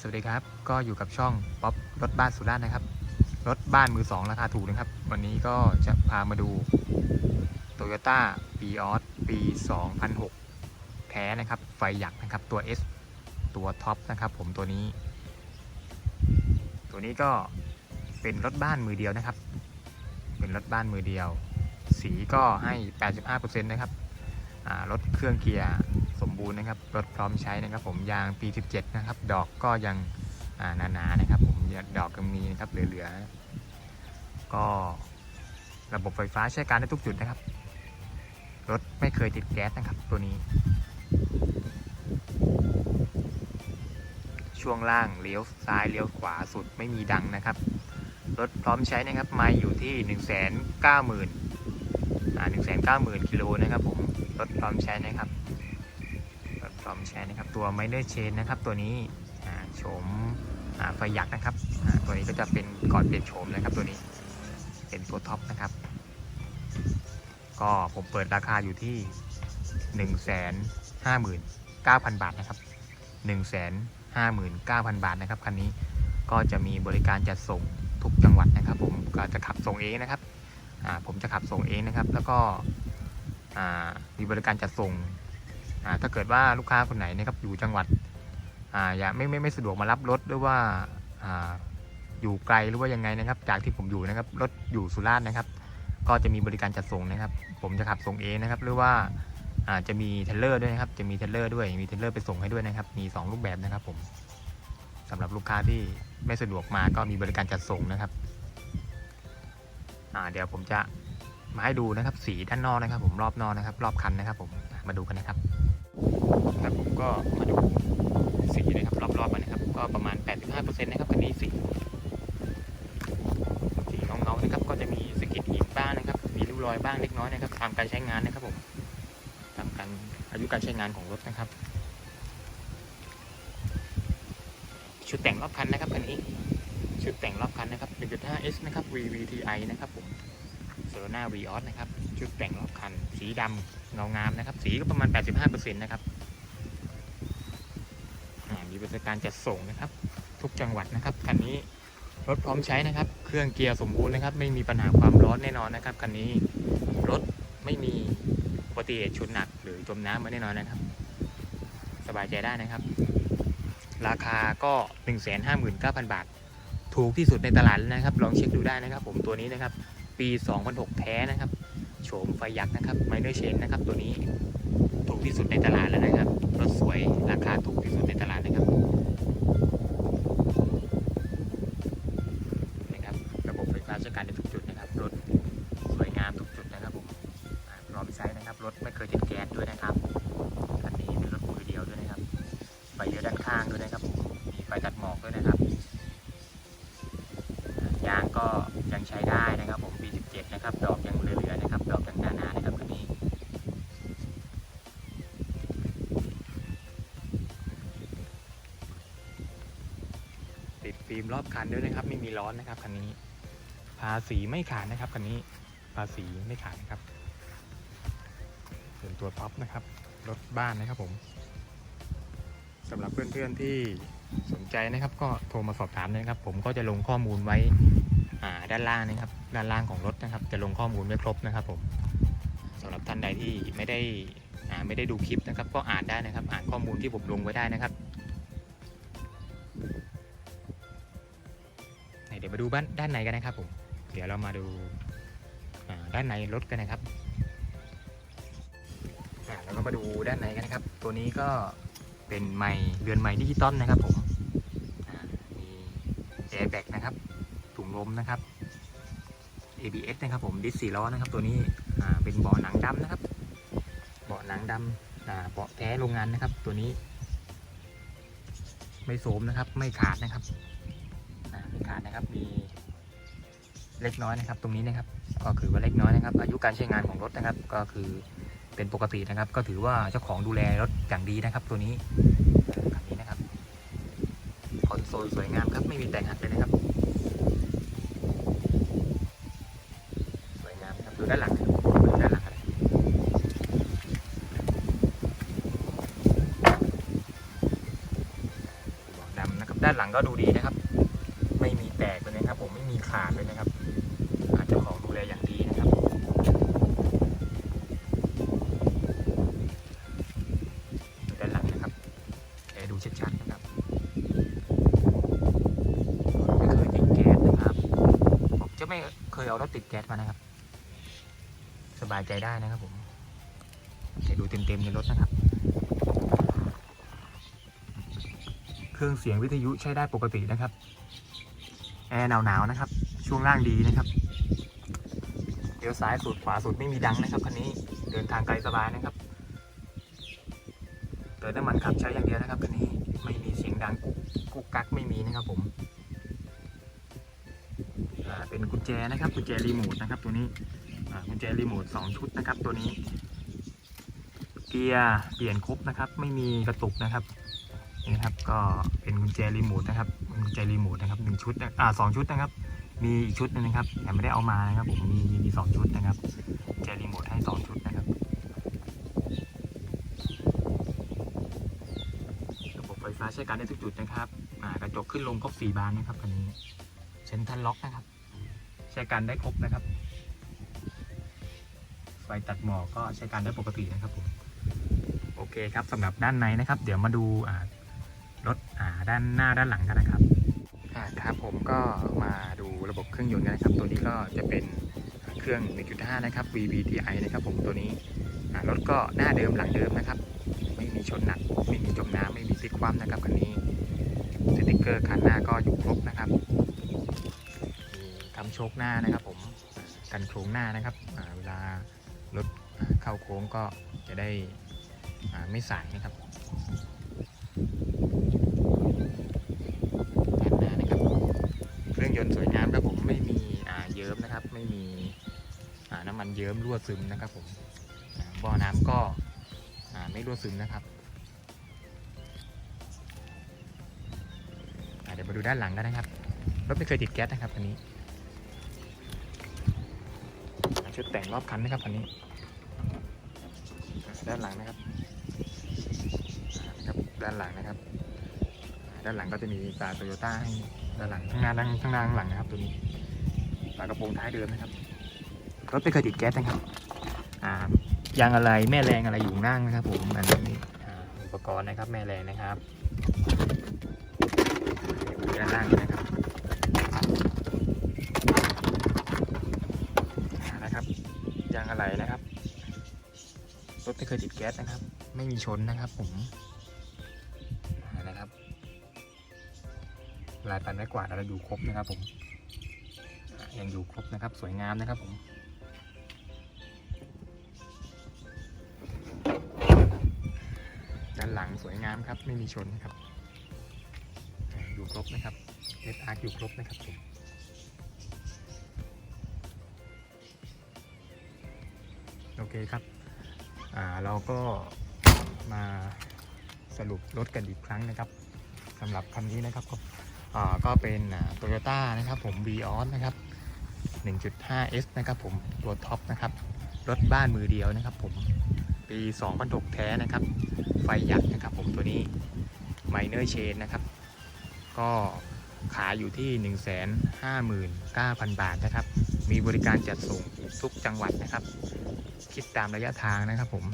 สวัสดีครับ ก็อยู่กับช่องป๊อปรถบ้านสุราษฎร์นะครับ รถบ้านมือสองราคาถูกนะครับ วันนี้ก็จะพามาดู Toyota p r i o s ปี 2006 แท้นะครับ ไฟหยักนะครับ ตัว S ตัวท็อปนะครับ ผมตัวนี้ ตัวนี้ก็เป็นรถบ้านมือเดียวนะครับ เป็นรถบ้านมือเดียว สีก็ให้ 85%นะครับรถเครื่องเกียร์ บูรณ์นะครับรถพร้อมใช้นะครับ ผมยางปี 17 นะครับ ดอกก็ยังอ่าหนาๆนะครับ ผมดอกยังมีนะครับเหลือๆก็ระบบไฟฟ้าใช้การได้ทุกจุดนะครับ รถไม่เคยติดแก๊สนะครับ ตัวนี้ ช่วงล่างเลี้ยวซ้ายเลี้ยวขวาสุดไม่มีดังนะครับ รถพร้อมใช้นะครับไม้อยู่ที่ 1 9 0 0 0 0อ่า1 9 0 0 0 0กิโลนะครับผมรถพร้อมใช้นะครับ รถพร้อมใช้นะครับ ตัวไมเนอร์เชนนะครับ ตัวนี้โฉมไฟยักษ์นะครับ ตัวนี้ก็จะเป็นก่อนเปลี่ยนโฉมนะครับ ตัวนี้เป็นตัวท็อปนะครับ ก็ผมเปิดราคาอยู่ที่ 1 5 9 0 0 0 บาทนะครับ 1 5 9 0 0 0 บาทนะครับคันนี้ก็จะมีบริการจัดส่งทุกจังหวัดนะครับ ผมก็จะขับส่งเองนะครับผมจะขับส่งเองนะครับ แล้วก็มีบริการจัดส่ง ถ้าเกิดว่าลูกค้าคนไหนนะครับอยู่จังหวัดอ่าอย่าไม่ไม่ไม่สะดวกมารับรถหรือว่าอ่าอยู่ไกลหรือว่ายังไงนะครับ จากที่ผมอยู่นะครับรถอยู่สุราษฎร์นะครับ ก็จะมีบริการจัดส่งนะครับ ผมจะขับส่งเองนะครับ หรือว่าอาจะมีเทเลอร์ด้วยนะครับ จะมีเทเลอร์ด้วยมีเทเลอร์ไปส่งให้ด้วยนะครับ มี 2 รูปแบบนะครับ ผมสำหรับลูกค้าที่ไม่สะดวกมาก็มีบริการจัดส่งนะครับเดี๋ยวผมจะมาให้ดูนะครับ สีด้านนอกนะครับ ผมรอบนอกนะครับ รอบคันนะครับ ผมมาดูกันนะครับ ครับผมก็มาดูสีนะครับรอบๆกันนะครับ ก็ประมาณ 85%นะครับคันนี้สีสีเงาๆนะครับ ก็จะมีสก็ดหินบ้างนะครับ มีริ้วรอยบ้างเล็กน้อยนะครับ ตามการใช้งานนะครับผมตามการอายุการใช้งานของรถนะครับ ชุดแต่งรอบคันนะครับคันนี้ชุดแต่งรอบคันนะครับ 1.5S นะครับ VVTi นะครับผมโซโลนา Vios นะครับ ชุดแต่งรอบคัน สีดำเงางามนะครับ สีก็ประมาณ 85%นะครับ บริการจัดส่งนะครับ ทุกจังหวัดนะครับคันนี้รถพร้อมใช้นะครับ เครื่องเกียร์สมบูรณ์นะครับ ไม่มีปัญหาความร้อนแน่นอนนะครับคันนี้รถไม่มีอุบัติเหตุชนหนักหรือจมน้ำมาแน่นอนนะครับ สบายใจได้นะครับ ราคาก็ 159,000 บาท ถูกที่สุดในตลาดแล้วนะครับ ลองเช็คดูได้นะครับ ผมตัวนี้นะครับ ปี 2006 แท้นะครับโฉมไฟยักษ์นะครับไมเนอร์เชนนะครับตัวนี้ ที่สุดในตลาดแล้วนะครับ รถสวยราคาถูกที่สุดในตลาดนะครับนะครับ ระบบไฟฟ้าใช้การในทุกจุดนะครับ รถสวยงามทุกจุดนะครับผมพร้อมใช้นะครับ รถไม่เคยติดแก๊สด้วยนะครับคันนี้เป็นรถมือเดียวด้วยนะครับ ไฟเลี้ยวด้านข้างด้วยนะครับผม ฟิล์มรอบคันด้วยนะครับ ไม่มีร้อนนะครับคันนี้ ภาษีไม่ขาดนะครับคันนี้ภาษีไม่ขาดนะครับส่วนตัวท็อปนะครับรถบ้านนะครับผมสำหรับเพื่อนๆที่สนใจนะครับ ก็โทรมาสอบถามนะครับ ผมก็จะลงข้อมูลไว้ด้านล่างนะครับ ด้านล่างของรถนะครับ จะลงข้อมูลไว้ครบนะครับ ผมสำหรับท่านใดที่ไม่ได้ไม่ได้ดูคลิปนะครับ ก็อ่านได้นะครับ อ่านข้อมูลที่ผมลงไว้ได้นะครับ ดี๋ยวมาดูบ้านด้านในกันนะครับผม เดี๋ยวเรามาดูด้านในรถกันนะครับอ่าเราก็มาดูด้านในกันนะครับ ตัวนี้ก็เป็นไม้เรือนไม้ดิจิตอลนะครับผมมีแอร์แบ็กนะครับ ถุงลมนะครับ ABS นะครับผม ดิสสี่ล้อนะครับ ตัวนี้เป็นเบาะหนังดำนะครับ เบาะหนังดำอ่าเบาะแท้โรงงานนะครับ ตัวนี้ ไม่โสมนะครับ ไม่ขาดนะครับ ม่ขาดนะครับ มีเล็กน้อยนะครับ ตรงนี้นะครับ ก็คือว่าเล็กน้อยนะครับ อายุการใช้งานของรถนะครับ ก็คือเป็นปกตินะครับ ก็ถือว่าเจ้าของดูแลรถอย่างดีนะครับ ตัวนี้คันนี้นะครับคอนโซลสวยงามครับ ไม่มีแต่งหักเลยนะครับ สวยงามครับดูด้านหลังดูด้านหลังดำนะครับ ด้านหลังก็ดูดีนะครับ ไม่มีแตกเลยนะครับ ผมไม่มีขาดเลยนะครับอาเจ้าของดูแลอย่างดีนะครับด้านหลังนะครับให้ดูชัดๆนะครับไม่เคยติดแก๊สนะครับผมจะไม่เคยเอารถติดแก๊สมานะครับ สบายใจได้นะครับผมให้ดูเต็มๆในรถนะครับเครื่องเสียงวิทยุใช้ได้ปกตินะครับ แอร์หนาวๆนะครับ ช่วงล่างดีนะครับเลี้ยวซ้ายสุดขวาสุดไม่มีดังนะครับคันนี้เดินทางไกลสบายนะครับเติมน้ำมันขับใช้อย่างเดียวนะครับคันนี้ไม่มีเสียงดังกุกกุกกักไม่มีนะครับผมเป็นกุญแจนะครับกุญแจรีโมทนะครับตัวนี้กุญแจรีโมทสองชุดนะครับตัวนี้เกียร์เปลี่ยนครบนะครับ ไม่มีกระตุกนะครับ นี่นะครับ ก็เป็นกุญแจรีโมทนะครับกุญแจรีโมทนะครับหนึ่งชุดอ่าสองชุดนะครับ มีอีกชุดหนึงนะครับแต่ไม่ได้เอามานะครับ ผมมีมีสองชุดนะครับกุญแจรีโมทให้สองชุดนะครับระบบไฟฟ้าใช้การได้ทุกจุดนะครับอ่ากระจกขึ้นลงครบสี่บานนะครับคันนี้เซ็นทรัลล็อกนะครับ ใช้การได้ครบนะครับไฟตัดหมอกก็ใช้การได้ปกตินะครับผมโอเคครับสำหรับด้านในนะครับ เดี๋ยวมาดูอ่า ด้านหน้าด้านหลังกันนะครับอ่าครับผมก็มาดูระบบเครื่องยนต์กันนะครับ ตัวนี้ก็จะเป็นเครื่อง 1.5 นะครับ VVTi นะครับ ผมตัวนี้อ่ารถก็หน้าเดิมหลังเดิมนะครับ ไม่มีชนหนักไม่มีจมน้ำไม่มีพลิกคว่ำนะครับคันนี้สติกเกอร์คันหน้าก็อยู่ครบนะครับทำโชคหน้านะครับ ผมกันโค้งหน้านะครับเวลารถเข้าโค้งก็จะได้ไม่สายนะครับ ด้านหน้านะครับ เครื่องยนต์สวยงามครับผมไม่มีอ่าเยิ้ม นะครับ ไม่มีน้ำมันเยิ้มรั่วซึมนะครับผมบ่อน้ำก็ไม่รั่วซึมนะครับเดี๋ยวมาดูด้านหลังกันนะครับรถไม่เคยติดแก๊สนะครับคันนี้ชุดแต่งรอบคันนะครับคันนี้ ด้านหลังนะครับครับด้านหลังนะครับ ด้านหลังก็จะมีตาโตโยต้าให้ด้านหลังข้งหน้าด้านข้งหน้าข้างหลังนะครับตัวนี้ ฝากระโปรงท้ายเดิมนะครับรถไม่เคยติดแก๊สนะครับอ่ายางอะไรแม่แรงอะไรอยู่ข้างล่างนะครับผมอันนี้อ่าอุปกรณ์นะครับแม่แรงนะครับด้านล่างนะครับอ่านะครับยางอะไรนะครับรถไม่เคยติดแก๊สนะครับ ไม่มีชนนะครับผมอ่านะครับลายปันไม้กวาดอะไรอยู่ครบนะครับผมอะ ยังอยู่ครบนะครับสวยงามนะครับผมด้านหลังสวยงามครับไม่มีชนนะครับ อยู่ครบนะครับเลดอาร์อยู่ครบนะครับผมโอเคครับอ่าเราก็มาสรุปรถกันอีกครั้งนะครับสำหรับคันนี้นะครับก็อ่าก็เป็นโตโยต้านะครับผม b ีออสนะครับ 1.5S นะครับผมตัวท็อปนะครับ รถบ้านมือเดียวนะครับผม ปี2006แท้นะครับ ไฟยักษ์นะครับผมตัวนี้ Minor Chain นะครับ ก็ขายอยู่ที่ 159,000 บาทนะครับ มีบริการจัดส่งทุกจังหวัดนะครับ คิดตามระยะทางนะครับผม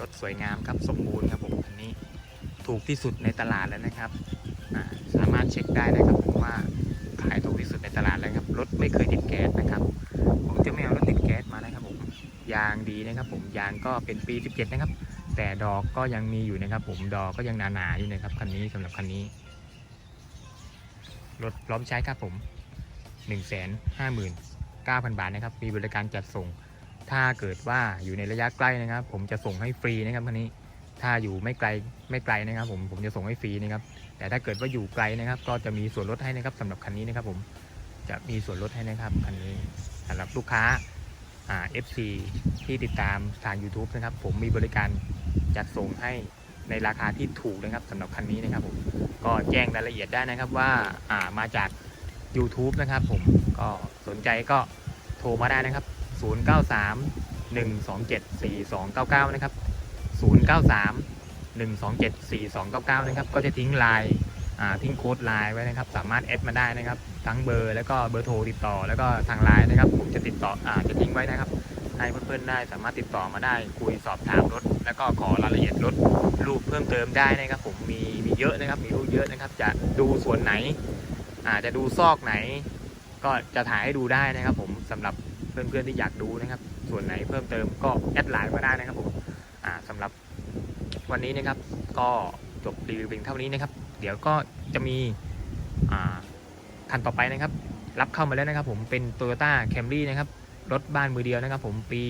รถสวยงามครับสมบูรณ์ครับผมคันนี้ถูกที่สุดในตลาดแล้วนะครับ สามารถเช็คได้นะครับผมว่า ขายถูกที่สุดในตลาดแล้วครับรถไม่เคยติดแก๊สนะครับ ผมจะไม่เอารถติดแก๊สมานะครับผมยางดีนะครับผมยางก็เป็นปี 17 นะครับ แต่ดอกก็ยังมีอยู่นะครับ ผมดอกก็ยังหนาๆอยู่นะครับคันนี้สำหรับคันนี้รถพร้อมใช้ครับผม 159,000 บาทนะครับ มีบริการจัดส่ง ถ้าเกิดว่าอยู่ในระยะใกล้นะครับ ผมจะส่งให้ฟรีนะครับคันนี้ ถ้าอยู่ไม่ไกลไม่ไกลนะครับ ผมผมจะส่งให้ฟรีนะครับ แต่ถ้าเกิดว่าอยู่ไกลนะครับ ก็จะมีส่วนลดให้นะครับสำหรับคันนี้นะครับ ผมจะมีส่วนลดให้นะครับคันนี้สำหรับลูกค้าอ่า FC ที่ติดตามทาง YouTube นะครับ ผมมีบริการจัดส่งให้ในราคาที่ถูกนะครับสำหรับคันนี้นะครับผมก็แจ้งรายละเอียดได้นะครับว่าอ่ามาจาก YouTube นะครับ ผมก็สนใจก็โทรมาได้นะครับ 093 127 4299 นะครับ 093 1274299 นะครับ ก็จะทิ้งไลน์ทิ้งโค้ดไลน์ไว้นะครับ สามารถแอดมาได้นะครับ ทั้งเบอร์แล้วก็เบอร์โทรติดต่อ แล้วก็ทางไลน์นะครับ ผมจะติดต่ออจะทิ้งไว้นะครับ ให้เพื่อนๆได้สามารถติดต่อมาได้ คุยสอบถามรถ แล้วก็ขอรายละเอียดรถรูปเพิ่มเติมได้นะครับ ผมมีมีเยอะนะครับ มีรูปเยอะนะครับ จะดูส่วนไหนอาจจะดูซอกไหน ก็จะถ่ายให้ดูได้นะครับ ผมสำหรับเพื่อนๆที่อยากดูนะครับ ส่วนไหนเพิ่มเติมก็แอดไลน์มาได้นะครับผมอ่าสำหรับ วันนี้นะครับก็จบรีวิวเพียงเท่านี้นะครับ เดี๋ยวก็จะมีคันต่อไปนะครับ รับเข้ามาแล้วนะครับ ผมเป็น Toyota Camry นะครับรถบ้านมือเดียวนะครับ ผมปี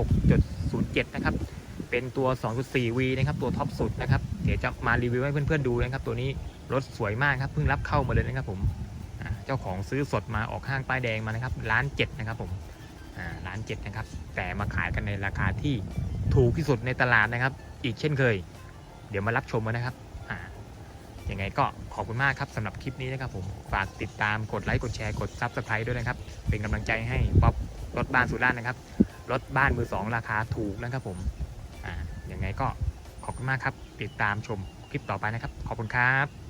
2006.07 นะครับ เป็นตัว 2.4V นะครับ ตัวท็อปสุดนะครับ เดี๋ยวจะมารีวิวให้เพื่อนๆดูนะครับ ตัวนี้รถสวยมากครับ เพิ่งรับเข้ามาเลยนะครับผมเจ้าของซื้อสดมาออกห้างป้ายแดงมานะครับล้านเจ็ดนะครับผมอ่าล้านเจ็ดนะครับ แต่มาขายกันในราคาที่ถูกที่สุดในตลาดนะครับ อีกเช่นเคย เดี๋ยวมารับชมกันนะครับอ่ายังไงก็ขอบคุณมากครับสำหรับคลิปนี้นะครับผมฝากติดตามกดไลค์กดแชร์กด s u b สไครต์ด้วยนะครับ เป็นกำลังใจให้ป๊อปรถบ้านสุราษฎร์นะครับรถบ้านมือสองราคาถูกนะครับผมอ่ายังไงก็ขอบคุณมากครับ ติดตามชมคลิปต่อไปนะครับ ขอบคุณครับ